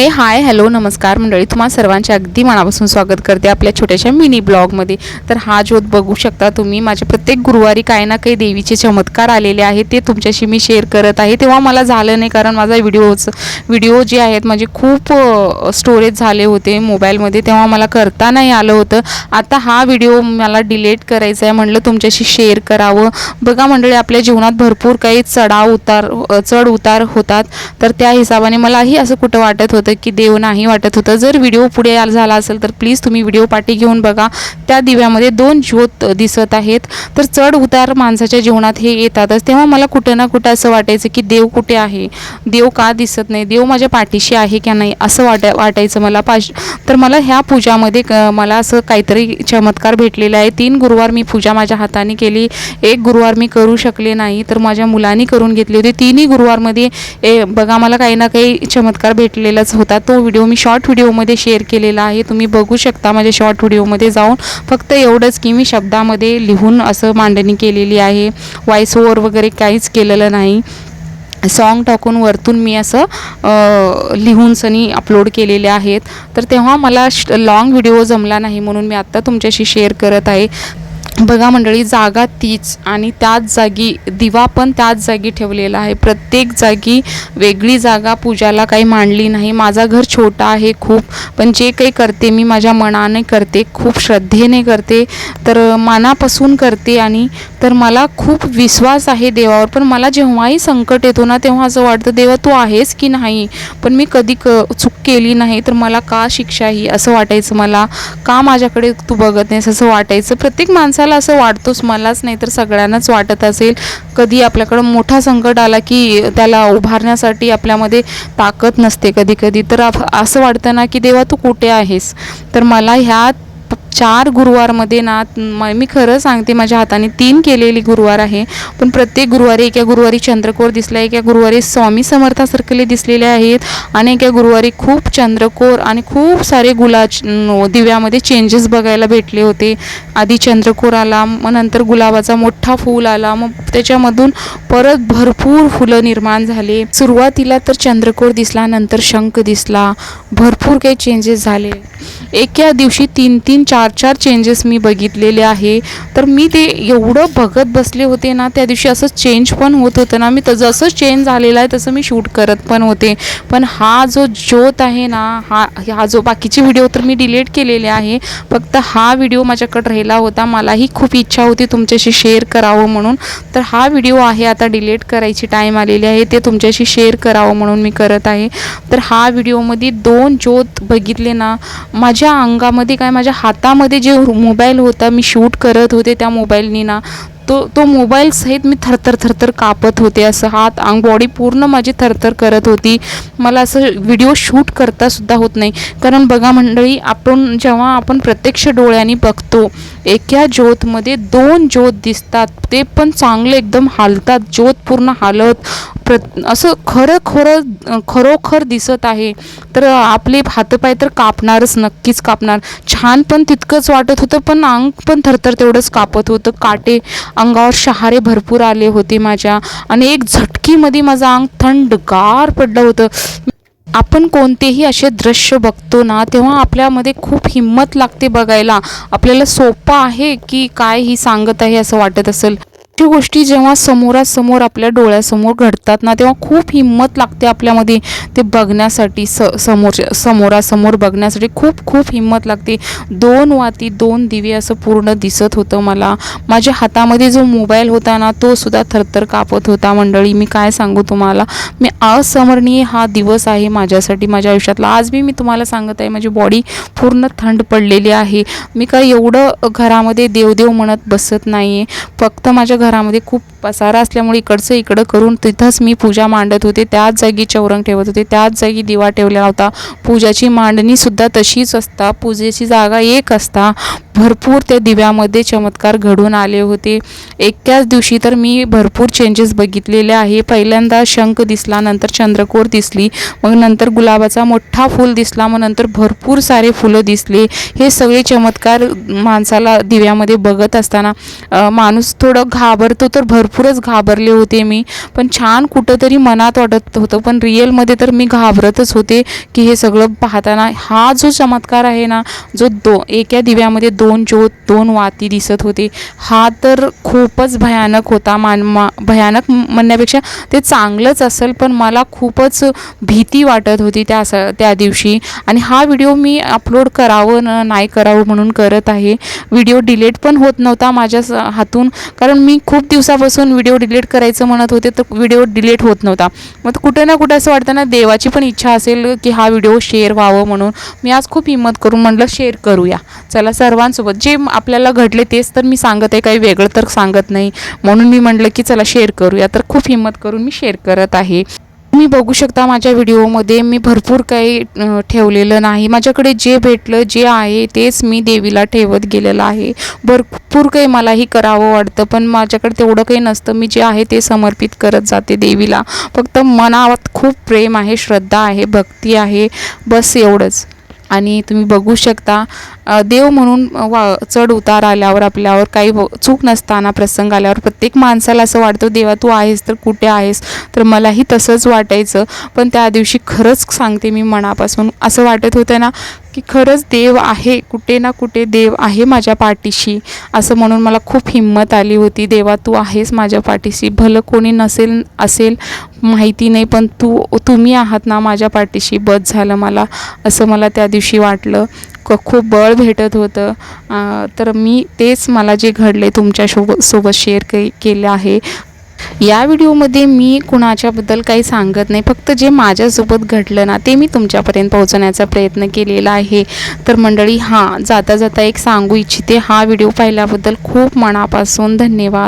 हे hi hello नमस्कार मंडळी. तुम्हा सर्वांचे अगदी मनापासून स्वागत करते आपल्या छोट्याशा मिनी ब्लॉगमध्ये. तर हा ज्योत बघू शकता तुम्ही माझ्या प्रत्येक गुरुवारी काही ना काही देवीचे चमत्कार आलेले आहेत ते तुमच्याशी मी शेअर करत आहे. तेव्हा मला झालं नाही कारण माझा व्हिडिओच व्हिडिओ जे आहेत माझे खूप स्टोरेज झाले होते मोबाईलमध्ये तेव्हा मला करता नाही आलं होतं. आता हा व्हिडिओ मला डिलीट करायचा आहे म्हटलं तुमच्याशी शेअर करावं. बघा मंडळी आपल्या जीवनात भरपूर काही चढाव उतार चढ उतार होतात. तर त्या हिशोबाने मलाही असं कुठं वाटत होतं की देव नाही वाटत होतं. जर व्हिडिओ पुढे झाला असेल तर प्लीज तुम्ही व्हिडिओ पाठी घेऊन बघा. त्या दिव्यामध्ये दोन ज्योत दिसत आहेत. तर चढ उतार माणसाच्या जीवनात हे येतातच. तेव्हा मला कुठं ना कुठं असं वाटायचं की देव कुठे आहे? देव का दिसत नाही? देव माझ्या पाठीशी आहे का नाही? असं वाटा वाटायचं मला. पाश तर मला ह्या पूजामध्ये क- मला असं काहीतरी चमत्कार भेटलेला आहे तीन गुरुवार मी पूजा माझ्या हाताने केली. एक गुरुवार मी करू शकले नाही तर माझ्या मुलांनी करून घेतली होती. तिन्ही गुरुवारमध्ये ए बघा मला काही ना काही चमत्कार भेटलेलाच होता. तो व्हिडिओ मी शॉर्ट व्हिडिओमध्ये शेअर केलेला आहे. तुम्ही बघू शकता माझ्या शॉर्ट व्हिडिओमध्ये जाऊन. फक्त एवढंच की मी शब्दामध्ये लिहून असं मांडणी केलेली आहे. व्हॉइस ओवर वगैरे काहीच केलेलं नाही. सॉन्ग टाकून वरतून मी असं लिहूनसनी लिहून सनी अपलोड केलेले आहेत. तर तेव्हा मला लॉंग व्हिडिओ जमला नाही म्हणून मी आत्ता तुमच्याशी शेअर करत आहे. बघा मंडळी जागा तीच आणि त्याच जागी दिवा पण त्याच जागी ठेवलेला आहे. प्रत्येक जागी वेगळी जागा पूजाला काही मांडली नाही. माझा घर छोटा आहे खूप पण जे काही करते मी माझ्या मनाने करते खूप श्रद्धेने करते तर मनापासून करते आणि तर मला खूप विश्वास आहे देवावर. पण मला जेव्हाही संकट येतो ना तेव्हा असं वाटतं देवा तू आहेस की नाही? पण मी कधी क चूक केली नाही तर मला का शिक्षा ही? असं वाटायचं मला. का माझ्याकडे तू बघत नाहीस? असं वाटायचं. प्रत्येक माणसाला असं वाटतोच मलाच नाही तर सगळ्यांनाच वाटत असेल. कधी आपल्याकडं मोठा संकट आला की त्याला उभारण्यासाठी आपल्यामध्ये ताकद नसते कधी कधी. तर असं वाटतं ना की देवा तू कुठे आहेस? तर मला ह्या चार गुरुवारमध्ये ना म- मी खरं सांगते माझ्या हाताने तीन केलेली गुरुवार आहे. पण प्रत्येक गुरुवारी एका गुरुवारी चंद्रकोर दिसला एका गुरुवारी स्वामी समर्थासारखले दिसलेले आहेत आणि एका गुरुवारी खूप चंद्रकोर आणि खूप सारे गुला दिव्यामध्ये चेंजेस बघायला भेटले होते. आधी चंद्रकोर आला मग नंतर गुलाबाचा मोठा फूल आला मग त्याच्यामधून परत भरपूर फुलं निर्माण झाले. सुरुवातीला तर चंद्रकोर दिसला नंतर शंख दिसला. भरपूर काही चेंजेस झाले. एका दिवशी तीन तीन चार चार चेंजेस मी बघितलेले आहे. तर मी ते एवढं बघत बसले होते ना त्या दिवशी असं चेंज पण होत होतं ना. मी तर जसं चेंज झालेलं आहे तसं मी शूट करत पण होते. पण हा जो ज्योत आहे ना हा हा जो बाकीचे व्हिडिओ तर मी डिलीट केलेले आहे. फक्त हा व्हिडिओ माझ्याकडे राहिला होता. मलाही खूप इच्छा होती तुमच्याशी शेअर करावं म्हणून. तर हा व्हिडिओ आहे आता डिलीट करायची टाईम आलेली आहे. ते तुमच्याशी शेअर करावं म्हणून मी करत आहे. तर हा व्हिडिओमध्ये दोन ज्योत बघितले ना माझ्या अंगामध्ये काय माझ्या हातामध्ये जे मोबाईल होता मी शूट करत होते त्या मोबाईलनी ना तो तो मोबाईल सहित मी थरथर थरथर कापत होते. असं हात अंग बॉडी पूर्ण माझी थरथर करत होती. मला असं व्हिडिओ शूट करता सुद्धा होत नाही. कारण बघा मंडळी आपण जेव्हा आपण प्रत्यक्ष डोळ्यांनी बघतो एका ज्योतमध्ये दोन ज्योत दिसतात. ते पण चांगले एकदम हालतात ज्योत पूर्ण हालत. प्र असं खरं खरं खरोखर दिसत आहे. तर आपले हातपाय तर कापणारच नक्कीच कापणार. छान पण तितकंच वाटत होतं पण अंग पण थरथर तेवढंच कापत होतं. काटे अंगावर शहारे भरपूर आले होते माझ्या. आणि एक झटकीमध्ये माझं अंग थंडगार पडलं होतं. आपण कोणतेही असे दृश्य बघतो ना तेव्हा आपल्यामध्ये खूप हिंमत लागते बघायला. आपल्याला सोपं आहे की काय ही सांगत आहे असं वाटत असेल. ती गोष्टी जेव्हा समोरासमोर आपल्या डोळ्यासमोर घडतात ना तेव्हा खूप हिंमत लागते आपल्यामध्ये ते बघण्यासाठी स समोर समोरासमोर बघण्यासाठी खूप खूप हिंमत लागते. दोन वाती दोन दिवे असं पूर्ण दिसत होतं मला. माझ्या हातामध्ये जो मोबाईल होता ना तो सुद्धा थरथर कापत होता मंडळी. मी काय सांगू तुम्हाला? मी असमरणीय हा दिवस आहे माझ्यासाठी माझ्या आयुष्यातला. आज बी मी तुम्हाला सांगत आहे माझी बॉडी पूर्ण थंड पडलेली आहे. मी काय एवढं घरामध्ये देवदेव म्हणत बसत नाही आहे फक्त माझ्या घरामध्ये खूप पसारा असल्यामुळे इकडचं इकडं करून तिथंच मी पूजा मांडत होते. त्याच जागी चौरंग ठेवत होते. त्याच जागी दिवा ठेवलेला होता. पूजाची मांडणीसुद्धा तशीच असता. पूजेची जागा एक असता. भरपूर त्या दिव्यामध्ये चमत्कार घडून आले होते. एकाच दिवशी तर मी भरपूर चेंजेस बघितलेले आहे. पहिल्यांदा शंख दिसला नंतर चंद्रकोर दिसली मग नंतर गुलाबाचा मोठा फूल दिसला मग नंतर भरपूर सारे फुलं दिसले. हे सगळे चमत्कार माणसाला दिव्यामध्ये बघत असताना माणूस थोडं घाबरतो तर भरपूरच घाबरले होते मी. पण छान कुठंतरी मनात वाटत होतं. पण रिअलमध्ये तर मी घाबरतच होते की हे सगळं पाहताना हा जो चमत्कार आहे ना जो दो एका दिव्यामध्ये दोन दोन ज्योत दोन वाती दिसत होते हा तर खूपच भयानक होता मान मा भयानक म्हणण्यापेक्षा ते चांगलंच असेल पण मला खूपच भीती वाटत होती त्या स त्या दिवशी. आणि हा व्हिडिओ मी अपलोड करावं न नाही करावं म्हणून करत आहे. व्हिडिओ डिलीट पण होत नव्हता माझ्या हातून कारण मी खूप दिवसापासून व्हिडिओ डिलीट करायचं म्हणत होते तर व्हिडिओ डिलीट होत नव्हता. मग कुठं ना कुठं असं वाटतं ना देवाची पण इच्छा असेल की हा व्हिडिओ शेअर व्हावं म्हणून. मी आज खूप हिंमत करून म्हटलं शेअर करूया. चला सोबत जे आपल्याला घडले तेच तर मी सांगत आहे काही वेगळं तर सांगत नाही. म्हणून मी म्हटलं की चला शेअर करूया तर खूप हिंमत करून मी शेअर करत आहे. तुम्ही बघू शकता माझ्या व्हिडिओमध्ये मी भरपूर काही ठेवलेलं नाही. माझ्याकडे जे भेटलं जे आहे तेच मी देवीला ठेवत गेलेलं आहे. भरपूर काही मलाही करावं वाटतं पण माझ्याकडे तेवढं काही नसतं. मी जे आहे ते समर्पित करत जाते देवीला. फक्त मनात खूप प्रेम आहे श्रद्धा आहे भक्ती आहे. बस एवढंच. आणि तुम्ही बघू शकता देव म्हणून वा चढ उतार आल्यावर आपल्यावर काही चूक नसताना प्रसंग आल्यावर प्रत्येक माणसाला असं वाटतं देवा तू आहेस तर कुठे आहेस? तर मलाही तसंच वाटायचं. पण त्या दिवशी खरंच सांगते मी मनापासून. असं वाटत होतं ना की खरंच देव आहे कुठे ना कुठे देव आहे माझ्या पाठीशी. असं म्हणून मला खूप हिंमत आली होती. देवा तू आहेस माझ्या पाठीशी. भलं कोणी नसेल असेल माहिती नाही पण तू तुम्ही आहात ना माझ्या पाठीशी. बस झालं मला. असं मला त्या दिवशी वाटलं. क खूप बळ भेटत होतं. तर मी तेच मला जे घडले तुमच्यासोबत सोबत शेअर के केलं आहे. या व्हिडिओमध्ये मी कुणाच्याबद्दल काही सांगत नाही. फक्त जे माझ्यासोबत घडलं ना ते मी तुमच्यापर्यंत पोहोचवण्याचा प्रयत्न केलेला आहे. तर मंडळी हां जाता जाता एक सांगू इच्छिते हा व्हिडिओ पाहिल्याबद्दल खूप मनापासून धन्यवाद.